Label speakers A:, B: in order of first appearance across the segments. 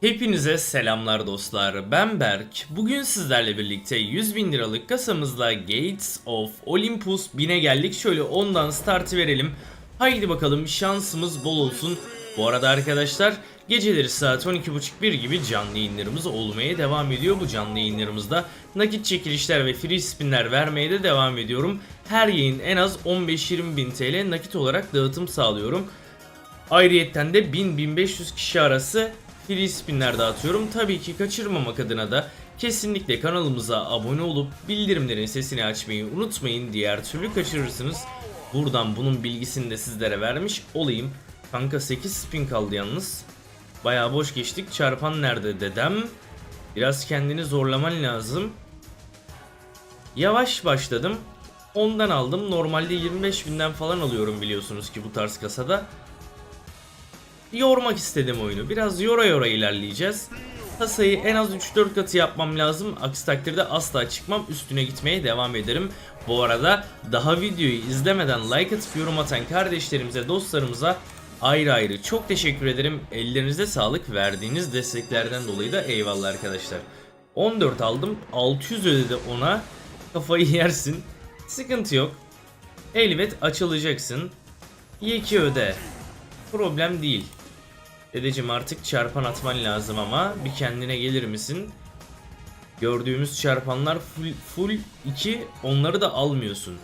A: Hepinize selamlar dostlar. Ben Berk. Bugün sizlerle birlikte 100 bin liralık kasamızla Gates of Olympus 1000'e geldik. Şöyle ondan startı verelim. Haydi bakalım şansımız bol olsun. Bu arada arkadaşlar geceleri saat 12.30-1 gibi canlı yayınlarımız olmaya devam ediyor. Bu canlı yayınlarımızda nakit çekilişler ve free spinler vermeye de devam ediyorum. Her yayın en az 15-20 bin TL nakit olarak dağıtım sağlıyorum. Ayrıyetten de 1000-1500 kişi arası free spinler dağıtıyorum. Tabii ki kaçırmamak adına da kesinlikle kanalımıza abone olup bildirimlerin sesini açmayı unutmayın. Diğer türlü kaçırırsınız. Buradan bunun bilgisini de sizlere vermiş olayım. Kanka 8 spin kaldı yalnız. Bayağı boş geçtik. Çarpan nerede dedem? Biraz kendini zorlaman lazım. Yavaş başladım. Ondan aldım. Normalde 25 binden falan alıyorum biliyorsunuz ki bu tarz kasada yormak istedim oyunu. Biraz yora yora ilerleyeceğiz. Kasayı en az 3-4 katı yapmam lazım. Aksi takdirde asla çıkmam. Üstüne gitmeye devam ederim. Bu arada daha videoyu izlemeden like atıp yorum atan kardeşlerimize, dostlarımıza ayrı ayrı çok teşekkür ederim. Ellerinize sağlık. Verdiğiniz desteklerden dolayı da eyvallah arkadaşlar. 14 aldım. 600 ödedi ona. Kafayı yersin. Sıkıntı yok. Elbet açılacaksın. Y2 öde. Problem değil. Dedeciğim artık çarpan atman lazım ama bir kendine gelir misin? Gördüğümüz çarpanlar full, full 2 onları da almıyorsun.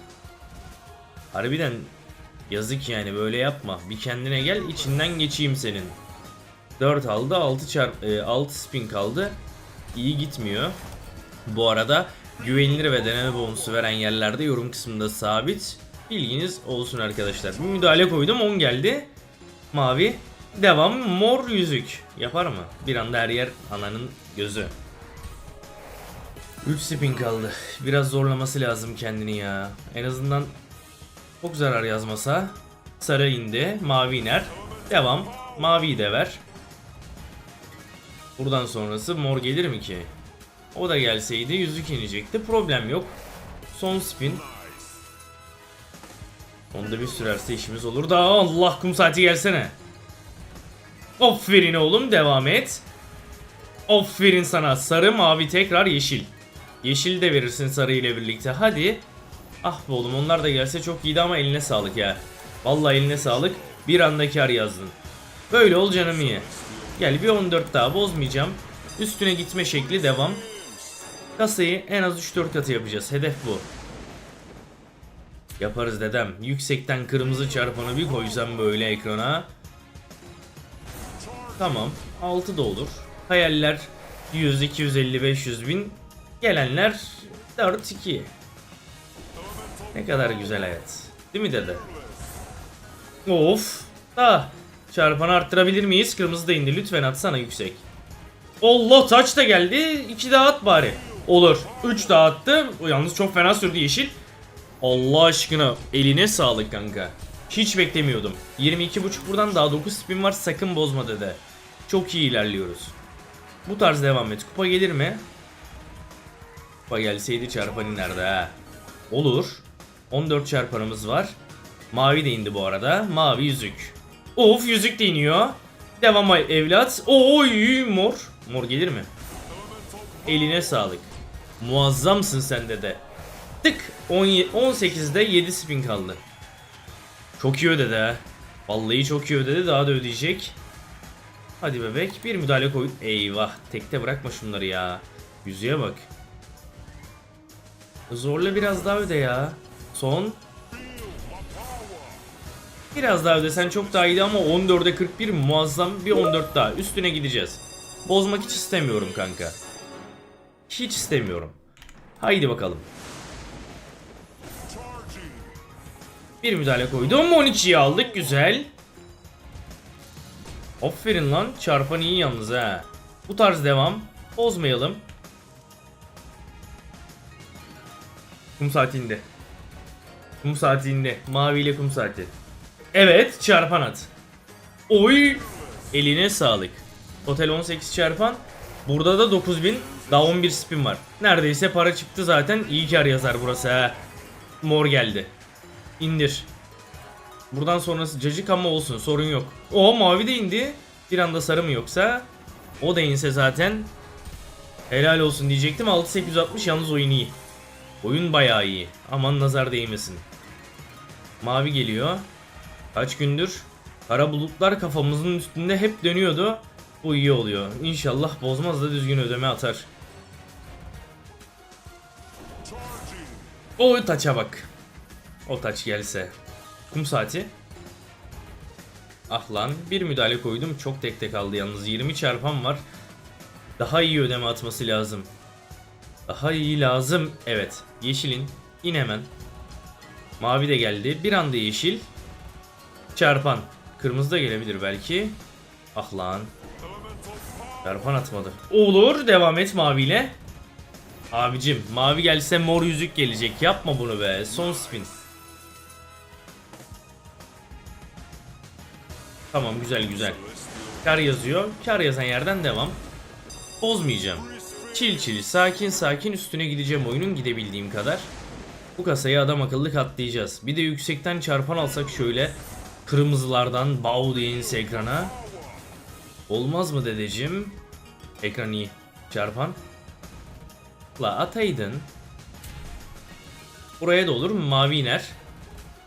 A: Harbiden yazık yani böyle yapma. Bir kendine gel içinden geçeyim senin. 4 aldı 6 çarp e, 6 spin kaldı. İyi gitmiyor. Bu arada güvenilir ve deneme bonusu veren yerlerde yorum kısmında sabit. Bilginiz olsun arkadaşlar. Bir müdahale koydum 10 geldi. Mavi. Devam mor yüzük. Yapar mı? Bir anda her yer ananın gözü. 3 spin kaldı. Biraz zorlaması lazım kendini ya. En azından çok zarar yazmasa. Sarı indi. Mavi iner. Devam. Maviyi de ver. Buradan sonrası mor gelir mi ki? O da gelseydi yüzük inecekti. Problem yok. Son spin. Onda bir sürerse işimiz olur da Allah kum saati gelsene. Aferin oğlum devam et. Aferin sana sarı mavi tekrar yeşil. Yeşil de verirsin sarı ile birlikte hadi. Ah be oğlum onlar da gelse çok iyiydi ama eline sağlık ya. Vallahi eline sağlık. Bir anda kar yazdın. Böyle ol canım iyi. Gel bir 14 daha bozmayacağım. Üstüne gitme şekli devam. Kasayı en az 3-4 katı yapacağız. Hedef bu. Yaparız dedem. Yüksekten kırmızı çarpanı bir koysam böyle ekrana. Tamam. 6 da olur. Hayaller 100, 250, 500 bin. Gelenler 4, 2. Ne kadar güzel hayat. Değil mi dede? Of. Da. Çarpanı arttırabilir miyiz? Kırmızı da indi. Lütfen atsana yüksek. Allah taç da geldi. 2 daha at bari. Olur. 3 daha attı. O yalnız çok fena sürdü yeşil. Allah aşkına eline sağlık kanka. Hiç beklemiyordum. 22.5 buradan daha 9 spin var sakın bozma dede. Çok iyi ilerliyoruz. Bu tarz devam et. Kupa gelir mi? Kupa gelseydi çarpan inerdi ha. Olur. 14 çarpanımız var. Mavi de indi bu arada. Mavi yüzük. Of yüzük de iniyor. Devam ay evlat. Oy mor. Mor gelir mi? Eline sağlık. Muazzamsın sen de de. Tık 17, 18'de 7 spin kaldı. Çok iyi ödedi ha. Vallahi çok iyi ödedi daha da ödeyecek. Hadi bebek bir müdahale koy. Eyvah tekte bırakma şunları ya. Yüzüğe bak. Zorla biraz daha öde ya. Son. Biraz daha ödesen çok daha iyiydi ama 14'e 41 muazzam bir 14 daha. Üstüne gideceğiz. Bozmak hiç istemiyorum kanka. Hiç istemiyorum. Haydi bakalım. Bir müdahale koydum. 12'yi aldık. Güzel. Aferin lan. Çarpan iyi yalnız ha. Bu tarz devam. Bozmayalım. Kum saati. Kum saati indi. Mavi ile kum saati. Evet. Çarpan at. Oy. Eline sağlık. Total 18 çarpan. Burada da 9000. Daha 11 spin var. Neredeyse para çıktı zaten. İyi kar yazar burası ha. Mor geldi. İndir. Buradan sonrası cacık ama olsun sorun yok. O mavi de indi. Bir anda sarı mı yoksa? O da inse zaten helal olsun diyecektim. 6860 yalnız oyun iyi. Oyun bayağı iyi. Aman nazar değmesin. Mavi geliyor. Kaç gündür kara bulutlar kafamızın üstünde hep dönüyordu. Bu iyi oluyor. İnşallah bozmaz da düzgün ödeme atar. O taça bak. O taç gelse. Kum saati. Ah lan bir müdahale koydum çok tek tek aldı yalnız 20 çarpan var. Daha iyi ödeme atması lazım. Daha iyi lazım. Evet yeşilin in hemen. Mavi de geldi bir anda yeşil. Çarpan. Kırmızı da gelebilir belki. Ah lan. Çarpan atmadı. Olur devam et maviyle. Abicim mavi gelse mor yüzük gelecek yapma bunu be son spin. Tamam güzel güzel. Kar yazıyor. Kar yazan yerden devam. Bozmayacağım. Çil çil sakin sakin üstüne gideceğim oyunun gidebildiğim kadar. Bu kasayı adam akıllı katlayacağız. Bir de yüksekten çarpan alsak şöyle kırmızılardan bow diye inse ekrana. Olmaz mı dedeciğim? Ekran iyi. Çarpan. La ataydın. Buraya da olur mu? Mavi iner.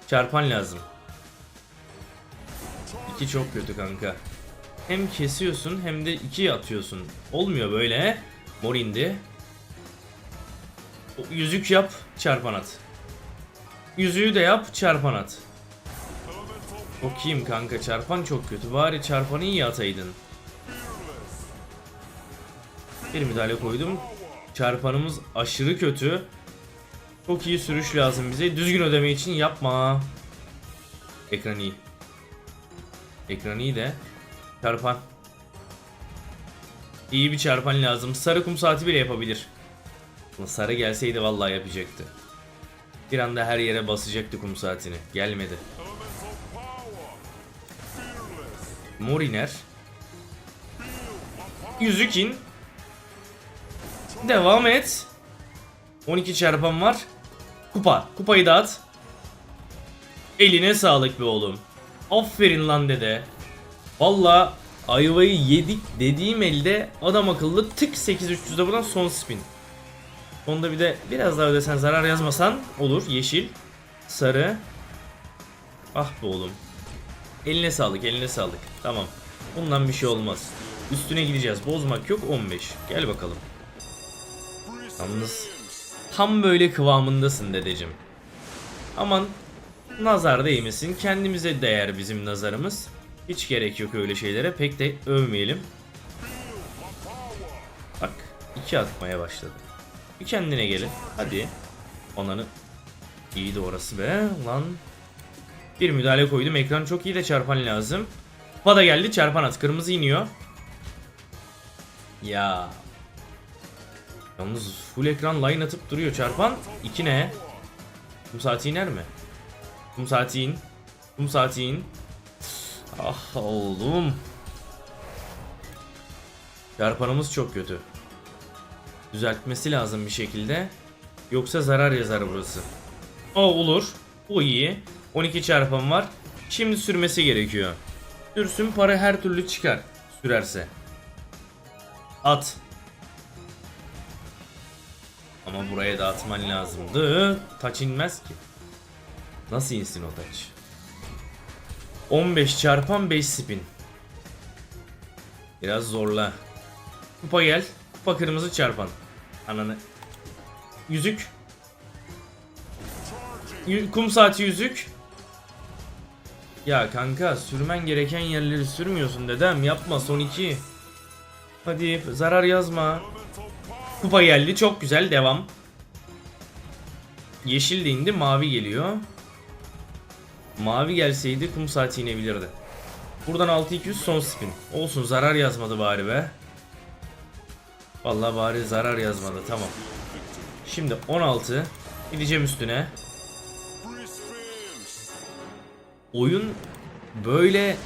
A: Çarpan lazım. İki çok kötü kanka. Hem kesiyorsun hem de iki atıyorsun. Olmuyor böyle. Mor indi. Yüzük yap, çarpan at. Yüzüğü de yap, çarpan at. Okuyayım kanka, çarpan çok kötü. Bari çarpanı iyi ataydın. Bir müdahale koydum. Çarpanımız aşırı kötü. Çok iyi sürüş lazım bize. Düzgün ödeme için yapma. Ekran iyi. Ekran iyi de. Çarpan. İyi bir çarpan lazım. Sarı kum saati bile yapabilir. Sarı gelseydi vallahi yapacaktı. Bir anda her yere basacaktı kum saatini. Gelmedi. Mor iner. Yüzük in. Devam et. 12 çarpan var. Kupa. Kupayı dağıt. Eline sağlık be oğlum. Aferin lan dede. Valla ayvayı yedik dediğim elde adam akıllı tık 8300'de buradan son spin. Sonunda bir de biraz daha ödesen zarar yazmasan olur. Yeşil, sarı. Ah be oğlum. Eline sağlık, eline sağlık. Tamam. Bundan bir şey olmaz. Üstüne gideceğiz. Bozmak yok 15. Gel bakalım. Yalnız tam böyle kıvamındasın dedeciğim. Aman nazar değmesin. Kendimize değer bizim nazarımız. Hiç gerek yok öyle şeylere. Pek de övmeyelim. Bak iki atmaya başladı. Bir kendine gelin. Hadi. Onanı. İyiydi orası be. Lan. Bir müdahale koydum. Ekran çok iyi de çarpan lazım. Kupa da geldi. Çarpan at. Kırmızı iniyor. Ya. Yalnız full ekran line atıp duruyor. Çarpan. 2 ne? Kum saati iner mi? Kum saati in. Kum saati in. Ah oğlum. Çarpanımız çok kötü. Düzeltmesi lazım bir şekilde. Yoksa zarar yazar burası. O olur. Bu iyi. 12 çarpan var. Şimdi sürmesi gerekiyor. Sürsün para her türlü çıkar. Sürerse. At. Ama buraya da atman lazımdı. Taç inmez ki. Nasıl insin o taç? 15 çarpan 5 spin. Biraz zorla. Kupa gel. Kupa kırmızı çarpan. Ananı. Yüzük. Yü- kum saati yüzük. Ya kanka sürmen gereken yerleri sürmüyorsun dedem yapma son iki. Hadi zarar yazma. Kupa geldi çok güzel devam. Yeşil de indi mavi geliyor. Mavi gelseydi kum saati inebilirdi. Buradan 6200 son spin. Olsun zarar yazmadı bari be. Vallahi bari zarar yazmadı tamam. Şimdi 16 gideceğim üstüne. Oyun böyle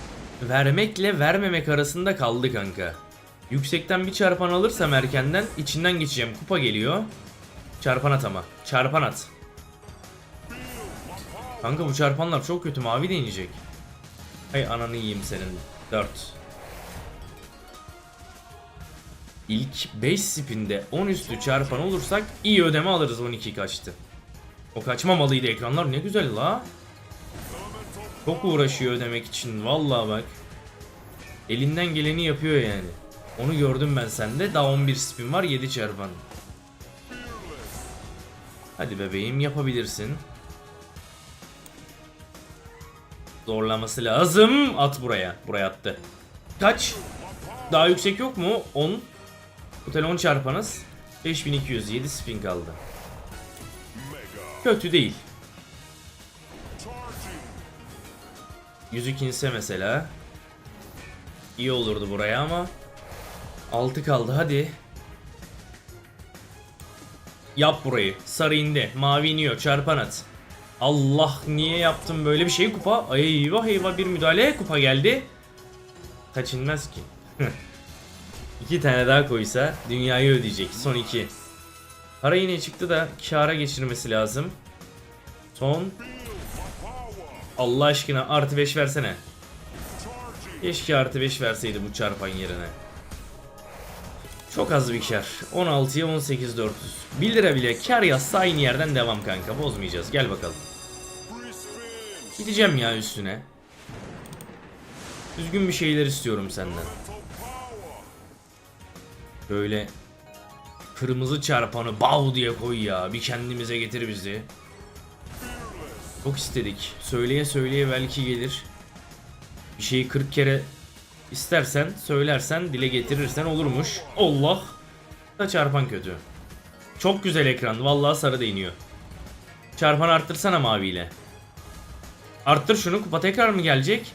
A: vermekle vermemek arasında kaldı kanka. Yüksekten bir çarpan alırsam erkenden içinden geçeceğim. Kupa geliyor. Çarpan at ama. Çarpan at. Kanka bu çarpanlar çok kötü. Mavi de inecek. Hay ananı yiyeyim senin. 4. İlk 5 spinde 10 üstü çarpan olursak iyi ödeme alırız 12 kaçtı. O kaçmamalıydı ekranlar ne güzel la. Çok uğraşıyor ödemek için vallahi bak. Elinden geleni yapıyor yani. Onu gördüm ben sende. Daha 11 spin var 7 çarpan. Hadi bebeğim yapabilirsin. Zorlaması lazım. At buraya. Buraya attı. Kaç? Daha yüksek yok mu? 10. Total 10 çarpanız. 5200. 7 spin kaldı. Kötü değil. Yüzük inse mesela. İyi olurdu buraya ama 6 kaldı hadi. Yap burayı. Sarı indi. Mavi iniyor. Çarpan at. Allah niye yaptım böyle bir şey kupa? Ay eyvah eyvah bir müdahale kupa geldi. Kaçınmaz ki. iki tane daha koysa dünyayı ödeyecek. Son iki. Para yine çıktı da kâra geçirmesi lazım. Son. Allah aşkına artı 5 versene. Keşke artı 5 verseydi bu çarpan yerine. Çok az bir kar. 16'ya 18 400. 1 lira bile kar yazsa aynı yerden devam kanka. Bozmayacağız. Gel bakalım. Gideceğim ya üstüne. Düzgün bir şeyler istiyorum senden. Böyle kırmızı çarpanı bav diye koy ya. Bir kendimize getir bizi. Çok istedik. Söyleye söyleye belki gelir. Bir şeyi 40 kere istersen, söylersen, dile getirirsen olurmuş. Allah. Da çarpan kötü. Çok güzel ekran. Vallahi sarı değiniyor. Çarpan arttırsana maviyle. Arttır şunu. Kupa tekrar mı gelecek?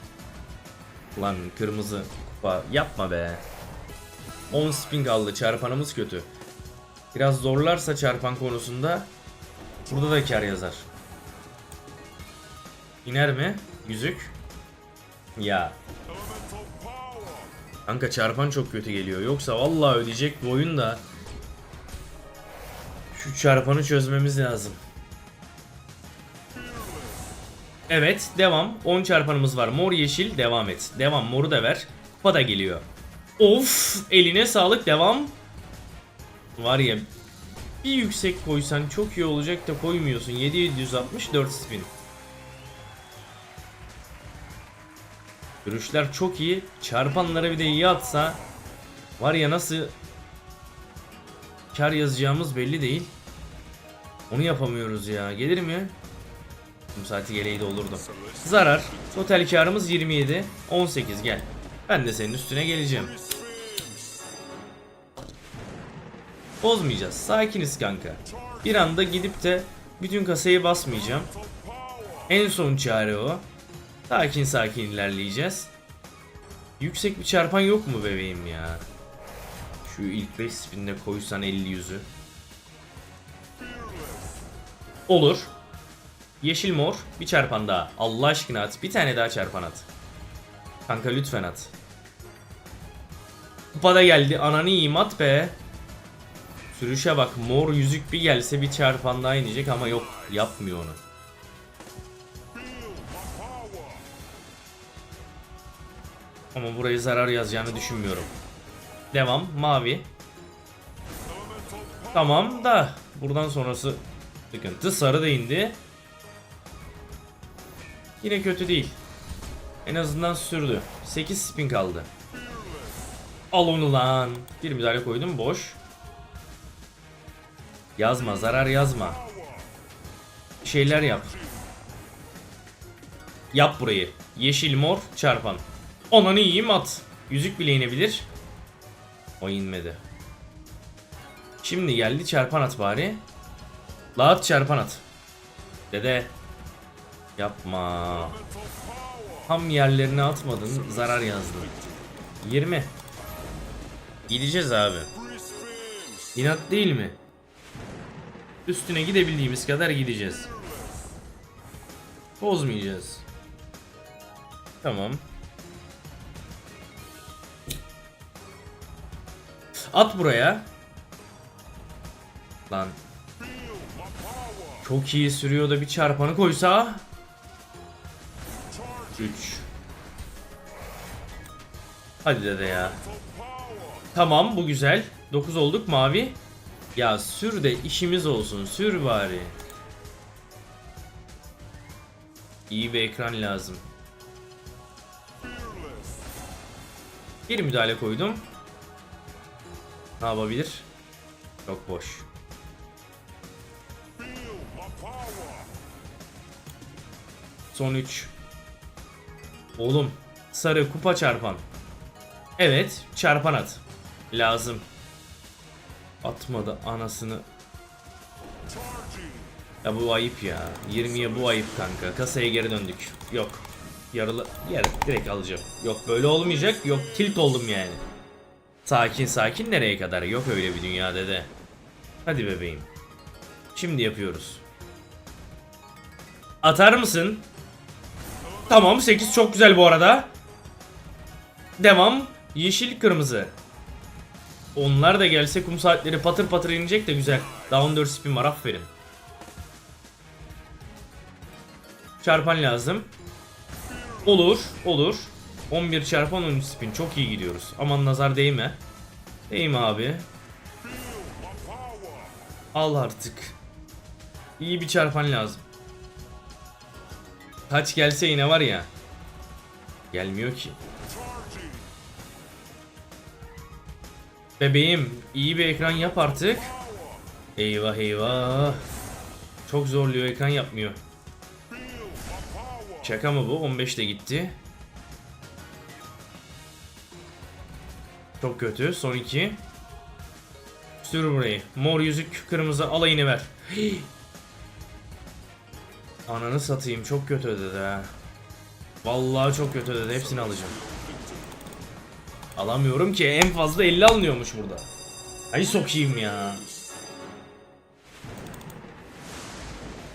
A: Lan kırmızı kupa. Yapma be. 10 spin kaldı. Çarpanımız kötü. Biraz zorlarsa çarpan konusunda burada da kar yazar. İner mi? Yüzük. Ya. Kanka çarpan çok kötü geliyor. Yoksa vallahi ödeyecek bu oyun da. Şu çarpanı çözmemiz lazım. Evet devam. 10 çarpanımız var. Mor yeşil devam et. Devam moru da ver. Kupa da geliyor. Of eline sağlık devam. Var ya bir yüksek koysan çok iyi olacak da koymuyorsun. 7764 spin. Görüşler çok iyi. Çarpanları bir de iyi atsa var ya nasıl kar yazacağımız belli değil. Onu yapamıyoruz ya. Gelir mi? Bu saati geleydi olurdu. Zarar. Total karımız 27. 18 gel. Ben de senin üstüne geleceğim. Bozmayacağız. Sakiniz kanka. Bir anda gidip de bütün kasayı basmayacağım. En son çare o. Sakin sakin ilerleyeceğiz. Yüksek bir çarpan yok mu bebeğim ya? Şu ilk 5 spinle koysan 50 yüzü. Olur. Yeşil mor bir çarpan daha. Allah aşkına at. Bir tane daha çarpan at. Kanka lütfen at. Kupada geldi. Ananı yiyeyim at be. Sürüşe bak. Mor yüzük bir gelse bir çarpan daha inecek ama yok. Yapmıyor onu. Ama burayı zarar yazacağını düşünmüyorum. Devam. Mavi. Tamam da buradan sonrası sıkıntı. Sarı da indi. Yine kötü değil. En azından sürdü. 8 spin kaldı. Al onu lan. Bir müdahale koydum boş. Yazma zarar yazma. Şeyler yap. Yap burayı. Yeşil mor çarpan. Ananı yiyeyim at. Yüzük bile inebilir. O inmedi. Şimdi geldi çarpan at bari. La at çarpan at. Dede. Yapma. Tam yerlerine atmadın zarar yazdın. 20. Gideceğiz abi. İnat değil mi? Üstüne gidebildiğimiz kadar gideceğiz. Bozmayacağız. Tamam. At buraya. Lan. Çok iyi sürüyor da bir çarpanı koysa. 3. Hadi dede ya. Tamam bu güzel. 9 olduk mavi. Ya sür de işimiz olsun. Sür bari. İyi bir ekran lazım. Bir müdahale koydum. Ne yapabilir? Çok boş. Son 3. Oğlum sarı kupa çarpan. Evet çarpan at. Lazım. Atmadı anasını. Ya bu ayıp ya. 20'ye bu ayıp kanka. Kasaya geri döndük. Yok. Yarılı yer direkt alacağım. Yok böyle olmayacak. Yok tilt oldum yani. Sakin sakin nereye kadar? Yok öyle bir dünya dede. Hadi bebeğim. Şimdi yapıyoruz. Atar mısın? Tamam 8 çok güzel bu arada. Devam. Yeşil kırmızı. Onlar da gelse kum saatleri patır patır inecek de güzel. Daha 14 spin var aferin. Çarpan lazım. Olur, olur. 11 çarpan 13 spin çok iyi gidiyoruz. Aman nazar değme. Değme abi. Al artık. İyi bir çarpan lazım. Kaç gelse yine var ya. Gelmiyor ki. Bebeğim iyi bir ekran yap artık. Eyvah eyvah. Çok zorluyor ekran yapmıyor. Şaka mı bu? 15 de gitti. Çok kötü. Son 2. Sür burayı. Mor yüzük kırmızı alayını ver. Hii. Ananı satayım çok kötü ödedi ha. Vallahi çok kötü ödedi. Hepsini alacağım. Alamıyorum ki en fazla 50 alınıyormuş burada. Ay sokayım ya.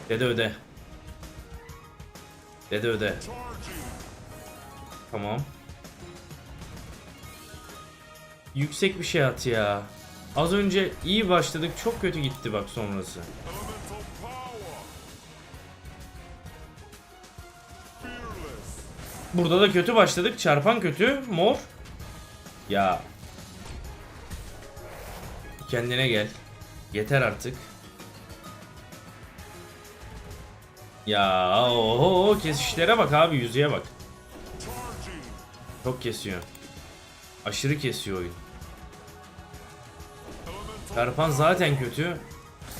A: Dede öde. Dede öde. Tamam. Yüksek bir şey at ya. Az önce iyi başladık çok kötü gitti bak sonrası. Burada da kötü başladık. Çarpan kötü. Mor. Ya. Kendine gel. Yeter artık. Ya oho kesişlere bak abi yüzüye bak. Çok kesiyor. Aşırı kesiyor oyun. Çarpan zaten kötü.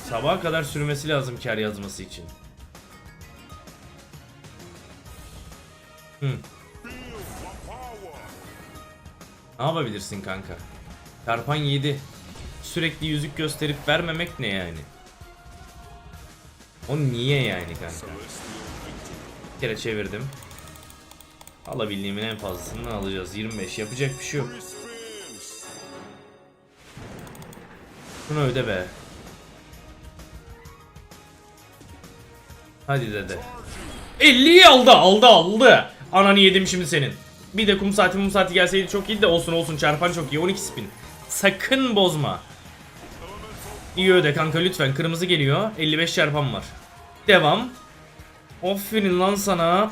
A: Sabaha kadar sürmesi lazım kar yazması için. Ne yapabilirsin kanka? Çarpan 7. Sürekli yüzük gösterip vermemek ne yani? O niye yani kanka? Bir kere çevirdim. Alabildiğimin en fazlasını alacağız. 25 yapacak bir şey yok. Şunu öde be. Hadi dede. 50'yi aldı aldı aldı. Ananı yedim şimdi senin. Bir de kum saati mum saati gelseydi çok iyiydi de olsun olsun çarpan çok iyi 12 spin. Sakın bozma. İyi öde kanka lütfen kırmızı geliyor 55 çarpan var. Devam. Aferin lan sana.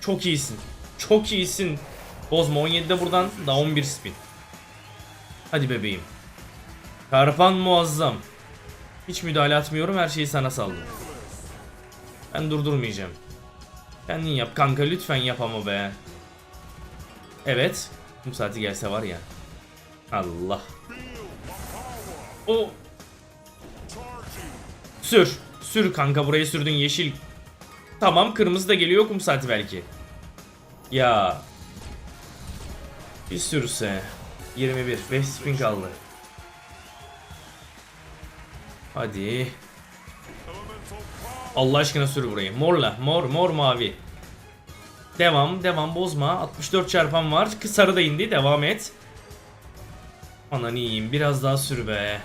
A: Çok iyisin. Çok iyisin. Bozma 17'de buradan daha 11 spin. Hadi bebeğim. Çarpan muazzam. Hiç müdahale atmıyorum her şeyi sana saldım. Ben durdurmayacağım. Kendin yap kanka lütfen yap ama be. Evet. Bu saati gelse var ya. Allah. O. Sür. Sür kanka burayı sürdün yeşil. Tamam kırmızı da geliyor kum saati belki. Ya. Bir sürse. 21. 5 spin kaldı. Hadi. Allah aşkına sür burayı. Morla. Mor, mor mavi. Devam, devam bozma. 64 çarpan var. Sarı da indi. Devam et. Anan iyiyim. Biraz daha sür be.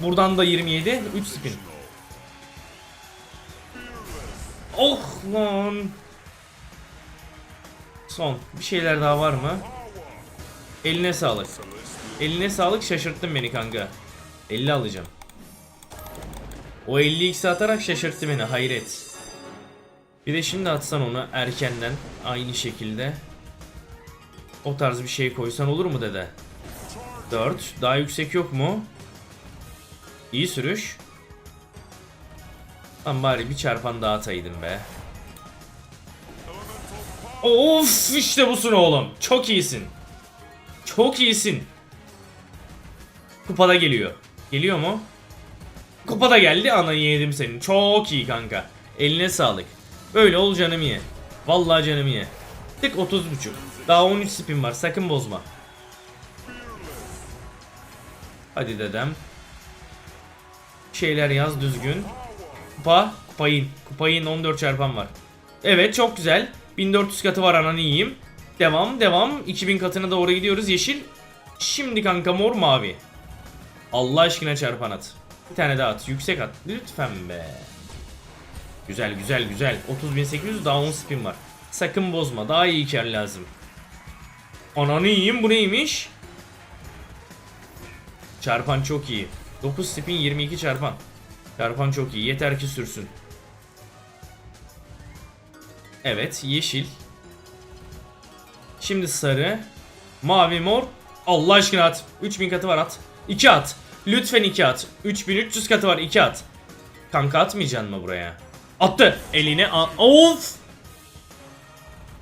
A: Buradan da 27. 3 spin. Oh lan. Son. Bir şeyler daha var mı? Eline sağlık. Eline sağlık şaşırttın beni kanka. 50 alacağım. O 50x atarak şaşırttı beni hayret. Bir de şimdi atsan onu erkenden aynı şekilde. O tarz bir şey koysan olur mu dede? 4. Daha yüksek yok mu? İyi sürüş. Lan bari bir çarpan daha ataydım be. Of işte busun oğlum. Çok iyisin. Çok iyisin. Kupada geliyor. Geliyor mu? Kupada geldi anayı yedim senin. Çok iyi kanka. Eline sağlık. Böyle ol canım ye. Vallahi canım ye. Tık 30 buçuk. Daha 13 spin var sakın bozma. Hadi dedem. Şeyler yaz düzgün. Kupa, kupayın. Kupayın 14 çarpan var. Evet çok güzel. 1400 katı var ananı yiyeyim. Devam devam. 2000 katına doğru gidiyoruz yeşil. Şimdi kanka mor mavi. Allah aşkına çarpan at. Bir tane daha at. Yüksek at. Lütfen be. Güzel güzel güzel. 30.800 daha 10 spin var. Sakın bozma. Daha iyi kar lazım. Ananı yiyeyim bu neymiş? Çarpan çok iyi. 9 spin 22 çarpan. Çarpan çok iyi. Yeter ki sürsün. Evet yeşil. Şimdi sarı. Mavi mor. Allah aşkına at. 3000 katı var at. 2 at. Lütfen 2 at. 3300 katı var 2 at. Kanka atmayacaksın mı buraya? Attı. Eline al. Of.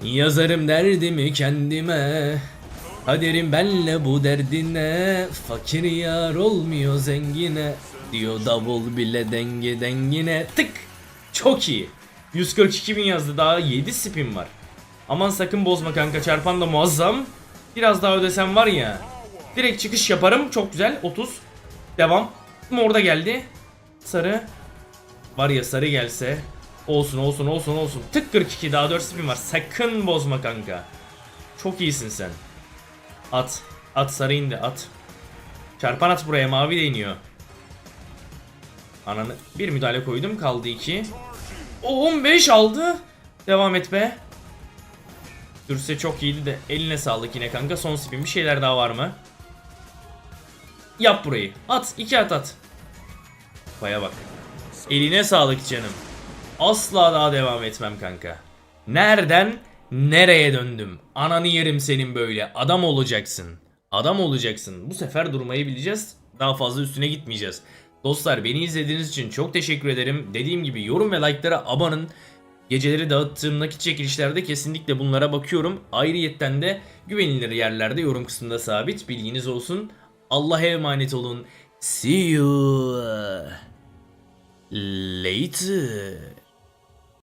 A: Yazarım derdimi kendime. Kaderim benle bu derdine. Fakir yar olmuyor zengine. Diyor davul bile denge dengine. Tık. Çok iyi. 142 bin yazdı daha 7 spin var. Aman sakın bozma kanka çarpan da muazzam. Biraz daha ödesem var ya. Direkt çıkış yaparım çok güzel 30. Devam. Mor da geldi. Sarı. Var ya sarı gelse. Olsun olsun olsun olsun. Tık 42 daha 4 spin var. Sakın bozma kanka. Çok iyisin sen. At. At sarı indi at. Çarpan at buraya mavi de iniyor. Ananı bir müdahale koydum kaldı 2. O 15 aldı. Devam et be. Dürse çok iyiydi de eline sağlık yine kanka son spin bir şeyler daha var mı? Yap burayı. At iki at at. Baya bak. Eline sağlık canım. Asla daha devam etmem kanka. Nereden nereye döndüm? Ananı yerim senin böyle. Adam olacaksın. Adam olacaksın. Bu sefer durmayı bileceğiz. Daha fazla üstüne gitmeyeceğiz. Dostlar beni izlediğiniz için çok teşekkür ederim. Dediğim gibi yorum ve like'lara abanın. Geceleri dağıttığım nakit çekilişlerde kesinlikle bunlara bakıyorum. Ayrıyetten de güvenilir yerlerde yorum kısmında sabit. Bilginiz olsun. Allah'a emanet olun. See you later.